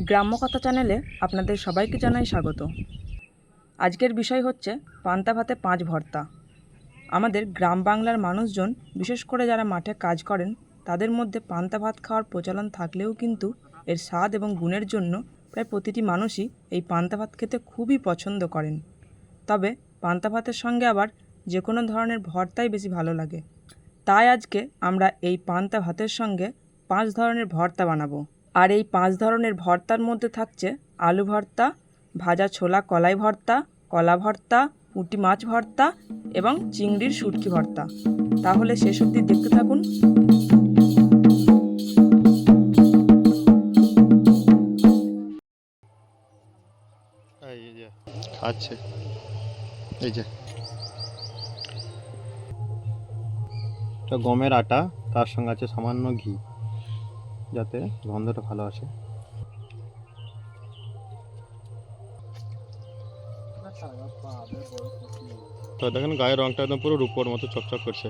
গ্রাম্য কথা চ্যানেলে আপনাদের সবাইকে জানাই স্বাগত। আজকের বিষয় হচ্ছে পান্তা ভাতে পাঁচ ভর্তা। আমাদের গ্রাম বাংলার মানুষজন, বিশেষ করে যারা মাঠে কাজ করেন, তাদের মধ্যে পান্তা ভাত খাওয়ার প্রচলন থাকলেও কিন্তু এর স্বাদ এবং গুণের জন্য প্রায় প্রতিটি মানুষই এই পান্তা ভাত খেতে খুবই পছন্দ করেন। তবে পান্তা ভাতের সঙ্গে আবার যে কোনো ধরনের ভর্তাই বেশি ভালো লাগে। তাই আজকে আমরা এই পান্তা ভাতের সঙ্গে পাঁচ ধরনের ভর্তা বানাবো। আর এই পাঁচ ধরনের ভর্তার মধ্যে থাকছে আলু ভর্তা, ভাজা ছোলা কলাই ভর্তা, কলা ভর্তা, পুঁটি মাছ ভর্তা এবং চিংড়ির শুটকি ভর্তা। তাহলে শেষ অবধি দেখতে থাকুন। এই যে। গমের আটা, তার সঙ্গে আছে সামান্য ঘি। যাতে গন্ধটা ভালো আসে। তো দেখেন গায়ের রংটা একদম পুরো রূপোর মতো চকচক করছে।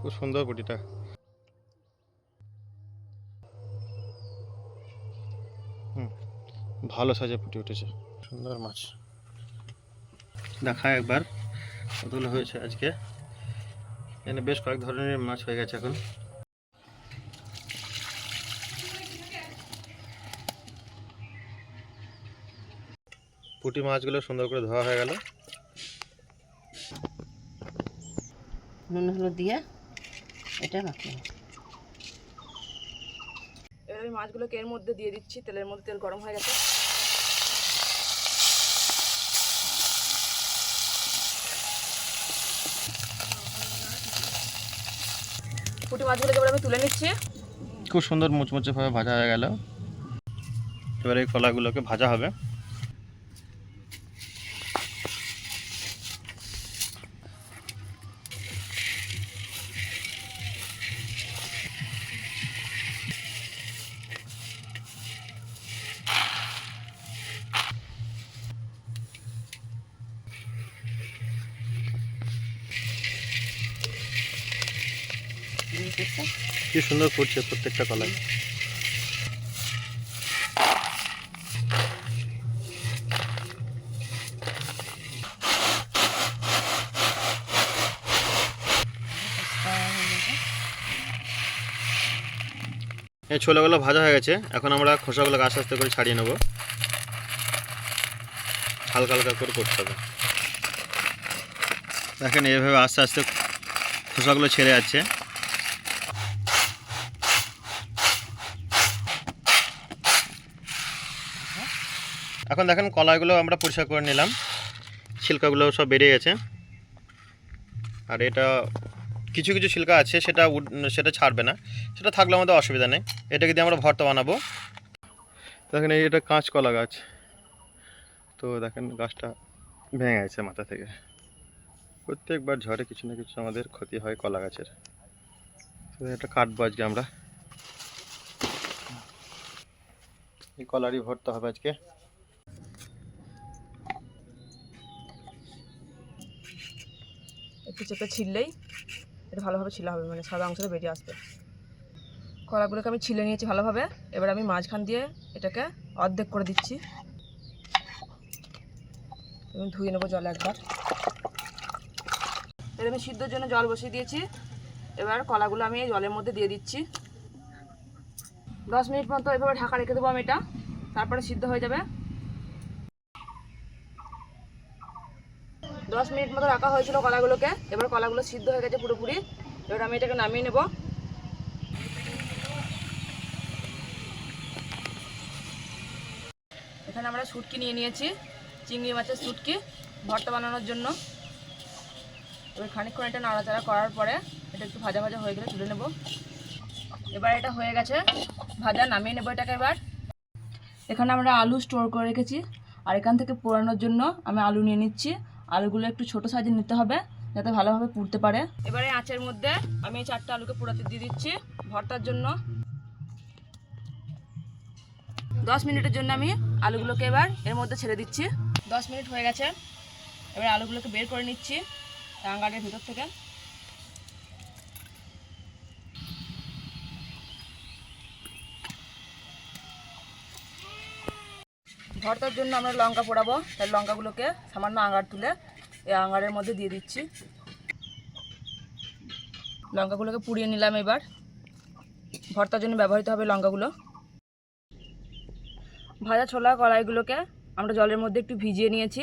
খুব সুন্দর পুটিটা ভালো সাজে ফুটে উঠেছে। সুন্দর মাছ। দেখা একবার, কতগুলো হয়েছে আজকে? এখানে বেশ কয়েক ধরনের মাছ হয়ে গেছে এখন। পুঁটি মাছগুলো সুন্দর করে ধোয়া হয়ে গেল। নুন হলুদ দিয়ে এটা এবার আমি মাছগুলোকে এর মধ্যে দিয়ে দিচ্ছি তেলের মধ্যে তেল গরম হয়ে গেছে। পুঁটি মাছগুলোকে আমি তুলে নিচ্ছি। খুব সুন্দর মুচমুচে ভাবে ভাজা হয়ে গেল। এবারে এই কলাগুলোকে ভাজা হবে। কি সুন্দর ফুটছে প্রত্যেকটা কলাই এই ছোলাগুলো ভাজা হয়ে গেছে। এখন আমরা খোসাগুলোকে আস্তে আস্তে করে ছাড়িয়ে নেব। হালকা হালকা করে করতে হবে। দেখেন এইভাবে আস্তে আস্তে খোসাগুলো ছেড়ে যাচ্ছে। এখন দেখেন কলাগুলো আমরা পরিষ্কার করে নিলাম। ছিলকাগুলো সব বেরিয়ে গেছে। আর এটা কিছু কিছু ছিলকা আছে, সেটা সেটা ছাড়বে না। সেটা থাকলে আমাদের অসুবিধা নেই। এটাকে দিয়ে আমরা ভর্তা বানাবো। দেখেন এই এটা কাঁচকলা গাছ। তো দেখেন গাছটা ভেঙে গেছে মাথা থেকে। প্রত্যেকবার ঝড়ে কিছু না কিছু আমাদের ক্ষতি হয় কলা গাছের। এটা কাটবো আজকে আমরা। এই কলারই ভর্তা হবে আজকে। একটু চেপে ছিললেই এটা ভালোভাবে ছিলা হবে মানে সাদা অংশটা বেরিয়ে আসবে। কলাগুলোকে আমি ছিলে নিয়েছি ভালোভাবে। এবার আমি মাঝখান দিয়ে এটাকে অর্ধেক করে দিচ্ছি। আমি ধুয়ে নেব জল একবার। এবার আমি সিদ্ধর জন্য জল বসিয়ে দিয়েছি। এবার কলাগুলো আমি জলের মধ্যে দিয়ে দিচ্ছি। দশ মিনিট মতো এভাবে ঢাকা রেখে দেবো আমি এটা। তারপরে সিদ্ধ হয়ে যাবে। দশ মিনিট মতো রাখা হয়েছিল কলাগুলোকে। এবার কলাগুলো সিদ্ধ হয়ে গেছে পুরোপুরি। এবার আমি এটাকে নামিয়ে নেব। এখানে আমরা শুটকি নিয়ে নিয়েছি, চিংড়ি মাছের শুটকি ভর্তা বানানোর জন্য। এবার খানিকক্ষণ এটা নাড়াচাড়া করার পরে এটা একটু ভাজা ভাজা হয়ে গেলে তুলে নেব। এবার এটা হয়ে গেছে ভাজা, নামিয়ে নেব এটাকে এবার। এখানে আমরা আলু স্টোর করে রেখেছি। আর এখান থেকে পোড়ানোর জন্য আমি আলু নিয়ে নিচ্ছি। আলুগুলো একটু ছোট সাইজে নিতে হবে, যাতে ভালোভাবে পুড়তে পারে। এবারে আঁচের মধ্যে আমি এই চারটে আলুকে পোড়াতে দিয়ে দিচ্ছি ভর্তার জন্য। দশ মিনিটের জন্য আমি আলুগুলোকে এবার এর মধ্যে ছেড়ে দিচ্ছি। দশ মিনিট হয়ে গেছে, এবার আলুগুলোকে বের করে নিচ্ছি রাঙ্গাটের ভিতর থেকে। ভর্তার জন্য আমরা লঙ্কা পোড়াবো। তাই লঙ্কাগুলোকে সামান্য আঙার তুলে এই আঙারের মধ্যে দিয়ে দিচ্ছি। লঙ্কাগুলোকে পুড়িয়ে নিলাম এবার। ভর্তার জন্য ব্যবহৃত হবে লঙ্কাগুলো। ভাজা ছোলা কলাইগুলোকে আমরা জলের মধ্যে একটু ভিজিয়ে নিয়েছি,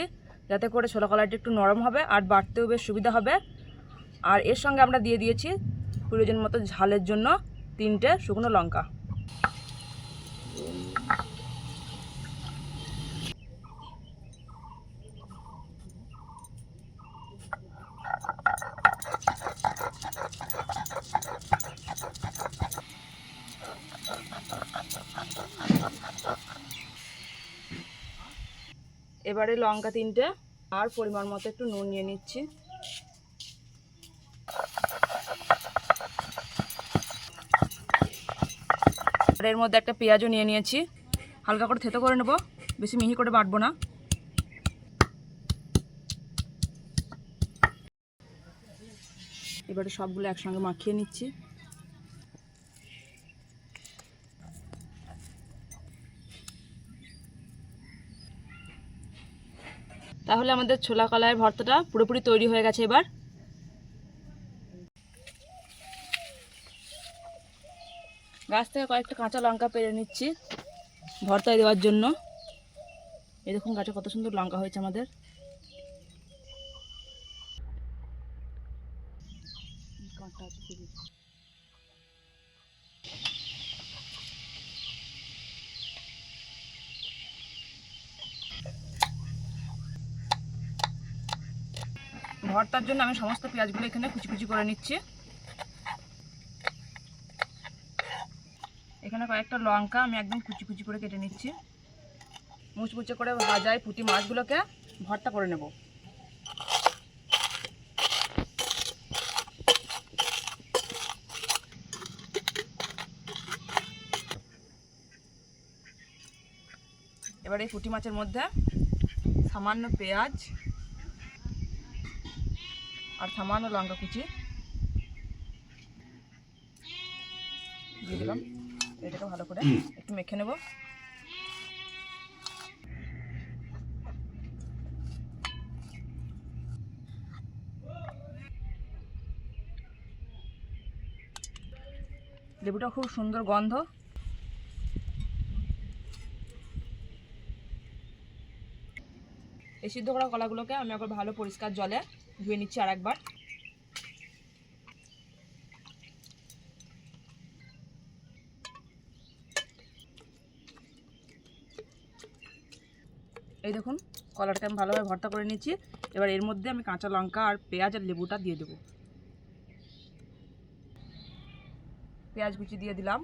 যাতে করে ছোলা কলাইটা একটু নরম হবে আর বাড়তেও বেশ সুবিধা হবে। আর এর সঙ্গে আমরা দিয়ে দিয়েছি প্রয়োজন মতো ঝালের জন্য তিনটে শুকনো লঙ্কা। এবারে লঙ্কা তিনটে আর পরিমাণ মতো একটু নুন নিয়ে নিচ্ছি। আর এর মধ্যে একটা পেঁয়াজও নিয়ে নিয়েছি। হালকা করে থেতো করে নেব, বেশি মিহি করে বাটবো না। এবারে সবগুলো একসঙ্গে মাখিয়ে নিচ্ছি। তাহলে আমাদের ছোলা কলাইয়ের ভর্তাটা পুরোপুরি তৈরি হয়ে গেছে এবার। গাছ থেকে কয়েকটা কাঁচা লঙ্কা পেরে নিচ্ছি ভর্তায় দেওয়ার জন্য। এরকম গাছে কত সুন্দর লঙ্কা হয়েছে আমাদের কাঁটা আছে খুবই। ভর্তার জন্য আমি সমস্ত পেঁয়াজগুলো এখানে কুচি কুচি করে নিচ্ছি। এখানে কয়েকটা লঙ্কা আমি একদম কুচি কুচি করে কেটে নিচ্ছি। মুচমুচে করে ভাজায় পুঁটি মাছগুলোকে ভর্তা করে নেব। এবার এই পুঁটি মাছের মধ্যে সামান্য পেঁয়াজ আর সামান্য লঙ্কা কুচি। দিলাম। এটাকে ভালো করে একটু মেখে নেব। লেবুটা খুব সুন্দর গন্ধ। এই সিদ্ধ করা কলাগুলোকে আমি একবার ভালো পরিষ্কার জলে ধুয়ে নিচ্ছি আর একবার এই দেখুন, কলাটাকে আমি ভালোভাবে ভর্তা করে নিচ্ছি। এবার এর মধ্যে আমি কাঁচা লঙ্কা আর পেঁয়াজ আর লেবুটা দিয়ে দেবো। পেঁয়াজ কুচি দিয়ে দিলাম।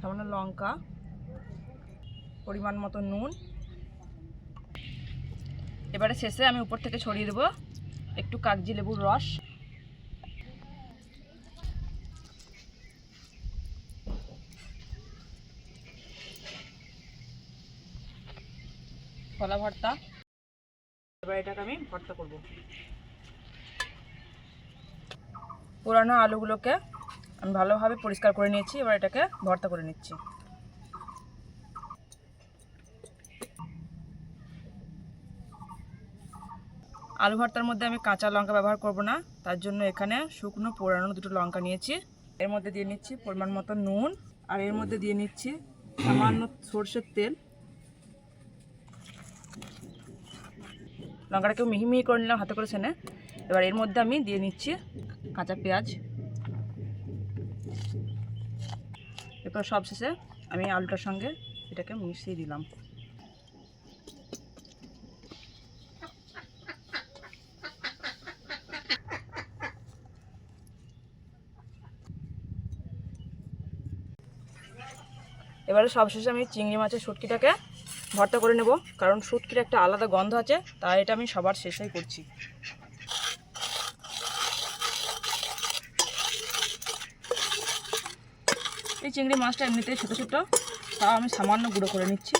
সামান্য লঙ্কা, পরিমাণ মতো নুন এবারে শেষে আমি উপর থেকে ছড়িয়ে দেবো একটু কাগজি লেবুর রস। কলা ভর্তা। এবার এটাকে আমি ভর্তা করব। পুরানো আলুগুলোকে আমি ভালোভাবে পরিষ্কার করে নিয়েছি এবার এটাকে ভর্তা করে নিচ্ছি। আলু ভর্তার মধ্যে আমি কাঁচা লঙ্কা ব্যবহার করব না। তার জন্য এখানে শুকনো পোড়ানো দুটো লঙ্কা নিয়েছি। এর মধ্যে দিয়ে নিচ্ছি পরিমাণ মতো নুন আর এর মধ্যে দিয়ে নিচ্ছি সামান্য সর্ষের তেল। লঙ্কাটা কেউ মিহি মিহি করে নিলাম, হাতে করে ছেনে। এবার এর মধ্যে আমি দিয়ে নিচ্ছি কাঁচা পেঁয়াজ। এরপর সব শেষে আমি আলুটার সঙ্গে এটাকে মিশিয়ে দিলাম। এবারে সবশেষে আমি চিংড়ি মাছের শুটকিটাকে ভর্তা করে নেব, কারণ শুটকির একটা আলাদা গন্ধ আছে, তাই এটা আমি সবার শেষেই করছি। এই চিংড়ি মাছটা এমনিতেই ছোটো ছোটো, তাও আমি সামান্য গুঁড়ো করে নিচ্ছি।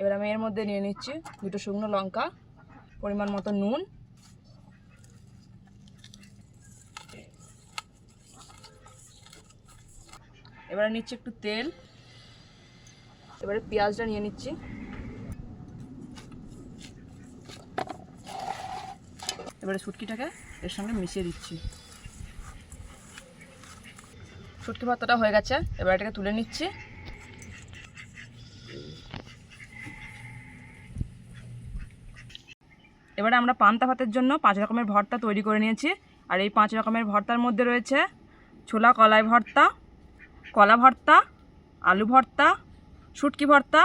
এবার আমি এর মধ্যে নিয়ে নিচ্ছি দুটো শুকনো লঙ্কা, পরিমাণ মতো নুন এবারে নিচ্ছি একটু তেল। এবারে পেঁয়াজটা নিয়ে নিচ্ছি। এবারে শুটকিটাকে এর সঙ্গে মিশিয়ে দিচ্ছি। শুটকি ভর্তাটা হয়ে গেছে, এবার এটাকে তুলে নিচ্ছি। এবারে আমরা পান্তা ভাতের জন্য পাঁচ রকমের ভর্তা তৈরি করে নিয়েছি। আর এই পাঁচ রকমের ভর্তার মধ্যে রয়েছে ছোলা কলাই ভর্তা কলা ভর্তা, আলু ভর্তা, শুটকি ভর্তা,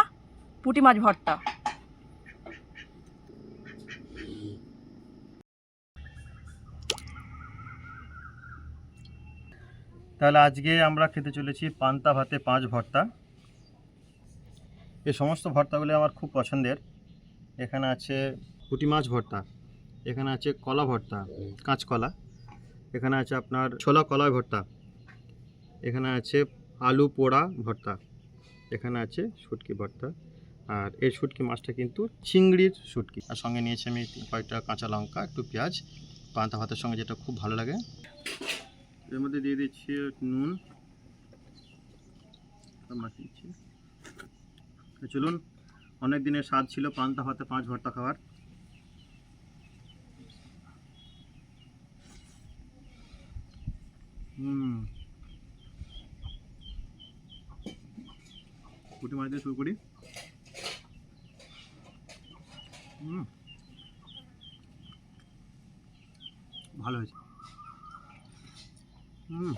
পুঁটি মাছ ভর্তা। তাহলে আজকে আমরা খেতে চলেছি পান্তা ভাতে পাঁচ ভর্তা। এই সমস্ত ভর্তাগুলি আমার খুব পছন্দের। এখানে আছে পুঁটি মাছ ভর্তা, এখানে আছে কলা ভর্তা, কাঁচকলা, এখানে আছে আপনার ছোলা কলাই ভর্তা, এখানে আছে আলু পোড়া ভর্তা। এখানে আছে শুটকি ভর্তা। আর এই শুটকি মাছটা কিন্তু চিংড়ির শুটকি। আর সঙ্গে নিয়েছি আমি কয়েকটা কাঁচা লঙ্কা, একটু পেঁয়াজ, পান্তা ভাতের সঙ্গে যেটা খুব ভালো লাগে। এর মধ্যে দিয়ে দিচ্ছি নুন। চলুন, অনেক দিনের স্বাদ ছিল পান্তা ভাতে পাঁচ ভর্তা খাওয়ার। হুম। পুঁটি মাছ দিয়ে শুরু করি। ভালো হয়েছে। হুম।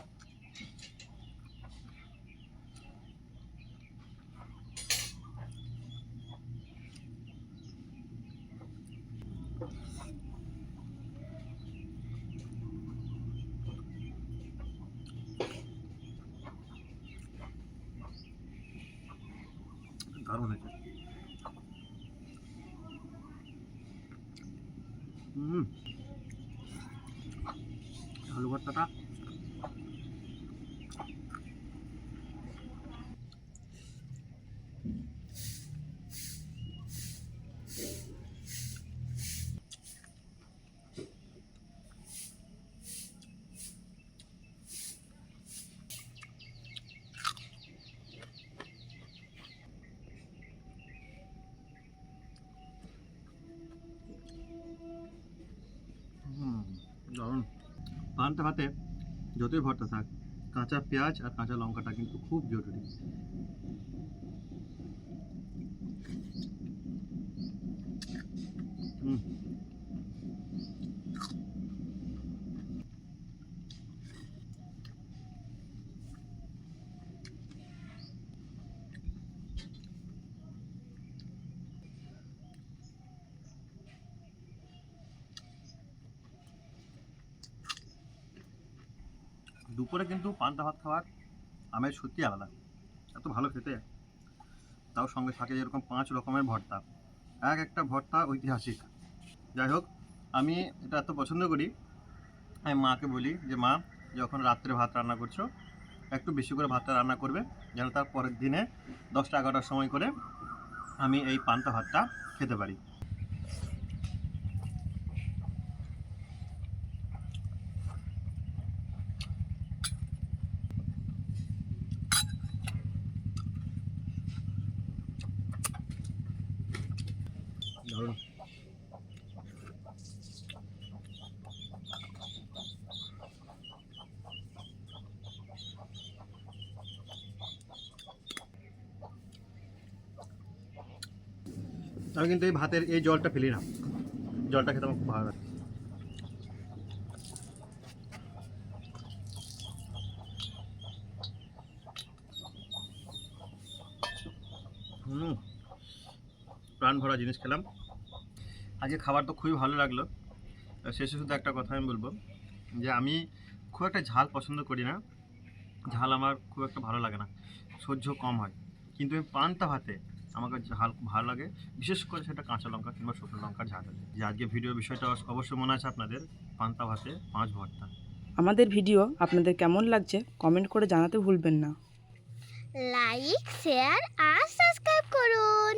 দারুণ হয়েছে। হুম। আলু ভর্তাটা হুম দারুণ পান্তা ভাতে যতই ভর্তা থাক কাঁচা পেঁয়াজ আর কাঁচা লঙ্কাটা কিন্তু খুব জরুরি। দুপুরে কিন্তু পান্তা ভাত খাওয়ার আমের সত্যি আলাদা। এত ভালো খেতে। তাও সঙ্গে থাকে যেরকম পাঁচ রকমের ভর্তা। এক একটা ভর্তা ঐতিহাসিক। যাই হোক, আমি এটা এত পছন্দ করি, আমি মাকে বলি যে, মা, যখন রাত্রে ভাত রান্না করছ, একটু বেশি করে ভাতটা রান্না করবে, যেন তার পরের দিনে দশটা এগারোটার সময় করে আমি এই পান্তা ভাতটা খেতে পারি দারুণ আমি কিন্তু এই ভাতের এই জলটা ফেলি না। জলটা খেতে আমার খুব ভালো লাগে। হুম, প্রাণ ভরা জিনিস খেলাম। আজকে খাবার তো খুবই ভালো লাগল। শেষে শুধু একটা কথা আমি বলব, যে আমি খুব একটা ঝাল পছন্দ করি না। ঝাল আমার খুব একটা ভালো লাগে না। সহ্য কম হয়। কিন্তু এই পান্তা ভাতে আমাকে ঝাল ভালো লাগে। বিশেষ করে সেটা কাঁচা লঙ্কা কিংবা শুকনো লঙ্কার ঝাল হলে। যে আজকে ভিডিও বিষয়টা অবশ্যই মনে আছে আপনাদের? পান্তা ভাতে পাঁচ ভর্তা। আমাদের ভিডিও আপনাদের কেমন লাগছে কমেন্ট করে জানাতে ভুলবেন না। লাইক শেয়ার আর সাবস্ক্রাইব করুন।